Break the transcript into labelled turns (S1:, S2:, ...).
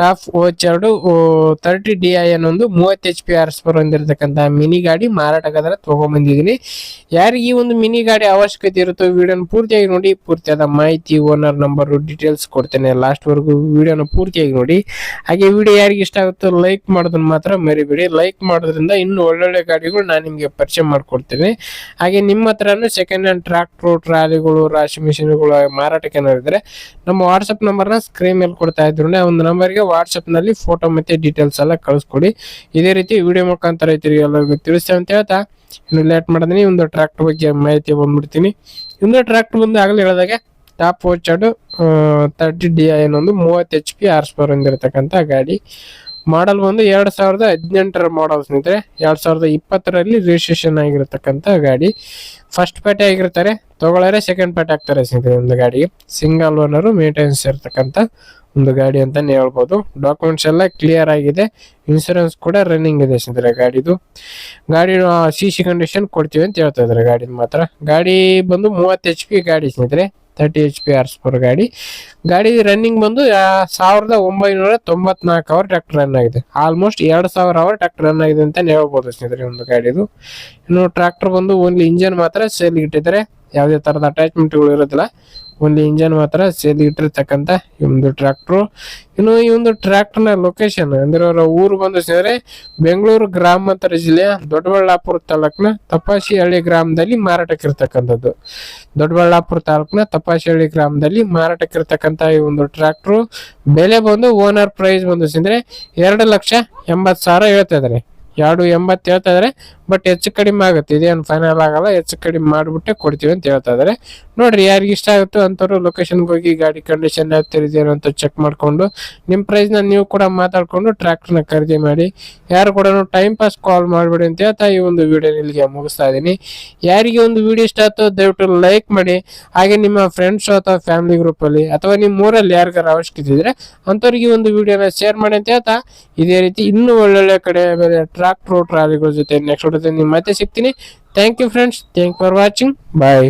S1: Top ಓಚ್ ಎರಡು thirty D I ಅನ್ನೊಂದು ಮೂವತ್ತು ಎಚ್ ಪಿ ಆರ್ಸ್ ಪರ್ ಹೊಂದಿರತಕ್ಕಂಥ ಮಿನಿ ಗಾಡಿ ಮಾರಾಟಗಾರ ತಗೊಂಬಂದಿದ್ದೀನಿ. ಯಾರಿಗೆ ಈ ಒಂದು ಮಿನಿ ಗಾಡಿ ಅವಶ್ಯಕತೆ ಇರುತ್ತೋ ವಿಡಿಯೋನ ಪೂರ್ತಿಯಾಗಿ ನೋಡಿ, ಪೂರ್ತಿಯಾದ ಮಾಹಿತಿ ಓನರ್ ನಂಬರ್ ಡೀಟೇಲ್ಸ್ ಕೊಡ್ತೇನೆ. ಲಾಸ್ಟ್ವರೆಗೂ ವಿಡಿಯೋನ ಪೂರ್ತಿಯಾಗಿ ನೋಡಿ. ಹಾಗೆ ವಿಡಿಯೋ ಯಾರಿಗೆ ಇಷ್ಟ ಆಗುತ್ತೋ ಲೈಕ್ ಮಾಡೋದನ್ನು ಮಾತ್ರ ಮರಿಬೇಡಿ. ಲೈಕ್ ಮಾಡೋದ್ರಿಂದ ಇನ್ನೂ ಒಳ್ಳೊಳ್ಳೆ ಗಾಡಿಗಳು ನಾನು ನಿಮಗೆ ಪರಿಚಯ ಮಾಡಿಕೊಡ್ತೇನೆ. ಹಾಗೆ ನಿಮ್ಮ ಹತ್ರನೂ ಸೆಕೆಂಡ್ ಹ್ಯಾಂಡ್ ಟ್ರಾಕ್ಟ್ರು ಟ್ರಾಲಿಗಳು ರಾಶಿ ಮಿಷಿನ್ಗಳು ಮಾರಾಟಕ್ಕೆ ಏನಾದ್ರು ಇದ್ರೆ ನಮ್ಮ ವಾಟ್ಸಪ್ ನಂಬರ್ನ ಸ್ಕ್ರೀನ್ ಮೇಲೆ ಕೊಡ್ತಾ ಇದ್ರು ಒಂದು ನಂಬರ್ಗೆ ವಾಟ್ಸಪ್ನಲ್ಲಿ ಫೋಟೋ ಮತ್ತೆ ಡೀಟೇಲ್ಸ್ ಎಲ್ಲ ಕಳಿಸ್ಕೊಡಿ. ಇದೇ ರೀತಿ ವಿಡಿಯೋ ಮುಖಾಂತರ ರೈತರಿಗೆ ಎಲ್ಲರಿಗೂ ಅಂತ ಹೇಳ್ತಾ, ಇನ್ನು ಲೇಟ್ ಮಾಡಿದ್ನಿ, ಒಂದು ಟ್ರ್ಯಾಕ್ಟರ್ ಬಗ್ಗೆ ಮಾಹಿತಿ ಬಂದ್ಬಿಡ್ತೀನಿ. ಇನ್ನು ಟ್ರ್ಯಾಕ್ಟರ್ ಬಂದು ಆಗಲೇ ಹೇಳಿದಾಗೆ ಟಾಪ್ ಓಚಾಡು ತರ್ಟಿ ಡಿ ಐ ಒಂದು ಮೂವತ್ತು ಎಚ್ ಪಿ ಆರ್ಸ್ ಪವರ್ ಗಾಡಿ. ಮಾಡಲ್ ಬಂದು ಎರಡು ಸಾವಿರದ ಹದಿನೆಂಟರ ಮಾಡಲ್ ಸ್ನೇಹಿತರೆ. ಎರಡು ಸಾವಿರದ ಇಪ್ಪತ್ತರಲ್ಲಿ ರಿಜಿಸ್ಟ್ರೇಷನ್ ಆಗಿರತಕ್ಕಂತ ಗಾಡಿ. ಫಸ್ಟ್ ಪೇಟೆ ಆಗಿರ್ತಾರೆ. ತಗೊಳ್ಳೋರೆ ಸೆಕೆಂಡ್ ಪಾರ್ಟಿ ಆಗ್ತಾರೆ ಸ್ನೇಹಿತರೆ ಒಂದು ಗಾಡಿಗೆ. ಸಿಂಗಲ್ ಓನರು ಮೇಂಟೆನೆನ್ಸ್ ಇರತಕ್ಕಂಥ ಒಂದು ಗಾಡಿ ಅಂತಾನೆ ಹೇಳ್ಬೋದು. ಡಾಕ್ಯುಮೆಂಟ್ಸ್ ಎಲ್ಲ ಕ್ಲಿಯರ್ ಆಗಿದೆ. ಇನ್ಶೂರೆನ್ಸ್ ಕೂಡ ರನ್ನಿಂಗ್ ಇದೆ ಸ್ನೇಹಿತರೆ ಗಾಡಿದು. ಗಾಡಿ ಸಿ ಸಿ ಕಂಡೀಷನ್ ಕೊಡ್ತೀವಿ ಅಂತ ಹೇಳ್ತಾ ಗಾಡಿದ ಮಾತ್ರ. ಗಾಡಿ ಬಂದು ಮೂವತ್ತು ಎಚ್ ಪಿ ಗಾಡಿ ಸ್ನೇಹಿತರೆ. Thirty H P hours per ಗಾಡಿ. ಗಾಡಿ ರನ್ನಿಂಗ್ ಬಂದು ಸಾವಿರದ ಒಂಬೈನೂರ ತೊಂಬತ್ನಾಲ್ಕು ಅವರ್ ಟ್ರ್ಯಾಕ್ಟರ್ ರನ್ ಆಗಿದೆ. ಆಲ್ಮೋಸ್ಟ್ ಎರಡು ಸಾವಿರ ಅವರ್ ಟ್ರ್ಯಾಕ್ಟರ್ ರನ್ ಆಗಿದೆ ಅಂತ ಹೇಳ್ಬೋದು ಸ್ನೇಹಿತರೆ ಒಂದು ಗಾಡಿದು. ಇನ್ನು ಟ್ರ್ಯಾಕ್ಟರ್ ಬಂದು, ಓನ್ಲಿ ಇಂಜನ್ ಮಾತ್ರ ಸೇಲ್ ಇಟ್ಟಿದ್ದಾರೆ. ಯಾವುದೇ ತರದ ಅಟ್ಯಾಚ್ಮೆಂಟ್ಗಳು ಇರೋದಿಲ್ಲ. ಓನ್ಲಿ ಇಂಜನ್ ಮಾತ್ರ ಸೇದಿ ಇಟ್ಟಿರ್ತಕ್ಕಂಥ ಒಂದು ಟ್ರ್ಯಾಕ್ಟ್ರು ಇನ್ನು ಈ ಒಂದು ಟ್ರ್ಯಾಕ್ಟರ್ನ ಲೊಕೇಶನ್ ಅಂದ್ರೆ ಅವರ ಊರು ಬಂದು ಸೇರಿದ್ರೆ ಬೆಂಗಳೂರು ಗ್ರಾಮಾಂತರ ಜಿಲ್ಲೆಯ ದೊಡ್ಡಬಳ್ಳಾಪುರ ತಾಲೂಕಿನ ತಪಾಶಿಹಳ್ಳಿ ಗ್ರಾಮದಲ್ಲಿ ಮಾರಾಟಕ್ಕಿರ್ತಕ್ಕಂಥದ್ದು ದೊಡ್ಡಬಳ್ಳಾಪುರ ತಾಲೂಕಿನ ತಪಾಶಿಹಳ್ಳಿ ಗ್ರಾಮದಲ್ಲಿ ಮಾರಾಟಕ್ಕಿರ್ತಕ್ಕಂಥ ಈ ಒಂದು ಟ್ರ್ಯಾಕ್ಟ್ರು ಬೆಲೆ ಬಂದು ಓನರ್ ಪ್ರೈಸ್ ಬಂದು ಸೇರಿದ್ರೆ ಎರಡು ಲಕ್ಷ ಎಂಬತ್ತು ಸಾವಿರ ಹೇಳ್ತಾ ಎರಡು ಎಂಬತ್ತು ಹೇಳ್ತಾ ಇದ್ದಾರೆ ಬಟ್ ಹೆಚ್ಚು ಕಡಿಮೆ ಆಗುತ್ತೆ. ಇದೇನು ಫೈನಲ್ ಆಗಲ್ಲ, ಹೆಚ್ಚು ಕಡಿಮೆ ಮಾಡಿಬಿಟ್ಟೆ ಕೊಡ್ತೀವಿ ಅಂತ ಹೇಳ್ತಾ ಇದ್ದಾರೆ ನೋಡ್ರಿ, ಯಾರಿಗೆ ಇಷ್ಟ ಆಗುತ್ತೋ ಅಂಥವ್ರು ಲೊಕೇಶನ್ಗೆ ಹೋಗಿ ಗಾಡಿ ಕಂಡೀಷನ್ ಯಾವ ಥರ ಅಂತ ಚೆಕ್ ಮಾಡಿಕೊಂಡು ನಿಮ್ಮ ಪ್ರೈಸ್ನ ನೀವು ಕೂಡ ಮಾತಾಡಿಕೊಂಡು ಟ್ರ್ಯಾಕ್ಟರ್ನ ಖರೀದಿ ಮಾಡಿ. ಯಾರು ಕೂಡ ಟೈಮ್ ಪಾಸ್ ಕಾಲ್ ಮಾಡಿಬಿಡಿ ಅಂತ ಹೇಳ್ತಾ ಈ ಒಂದು ವಿಡಿಯೋ ಇಲ್ಲಿಗೆ ಮುಗಿಸ್ತಾ ಇದ್ದೀನಿ. ಯಾರಿಗೆ ಒಂದು ವಿಡಿಯೋ ಇಷ್ಟ ಆಯ್ತೋ ದಯವಿಟ್ಟು ಲೈಕ್ ಮಾಡಿ. ಹಾಗೆ ನಿಮ್ಮ ಫ್ರೆಂಡ್ಸು ಅಥವಾ ಫ್ಯಾಮಿಲಿ ಗ್ರೂಪಲ್ಲಿ ಅಥವಾ ನಿಮ್ಮ ಊರಲ್ಲಿ ಯಾರಿಗಾರ ಅವಶ್ಯಕತೆ ಇದ್ರೆ ಅಂಥವ್ರಿಗೆ ಒಂದು ವಿಡಿಯೋನ ಶೇರ್ ಮಾಡಿ ಅಂತ ಹೇಳ್ತಾ ಇದೇ ರೀತಿ ಇನ್ನೂ ಒಳ್ಳೊಳ್ಳೆ ಕಡೆ ಬೇರೆ ಟ್ರಾಕ್ಟ್ರು ಟ್ರಾಲಿಗಳ ಜೊತೆ ನೆಕ್ಸ್ಟ್ ಜೊತೆ ನಿಮ್ಮ ಮತ್ತೆ ಸಿಗ್ತೀನಿ. Thank you friends thank for watching bye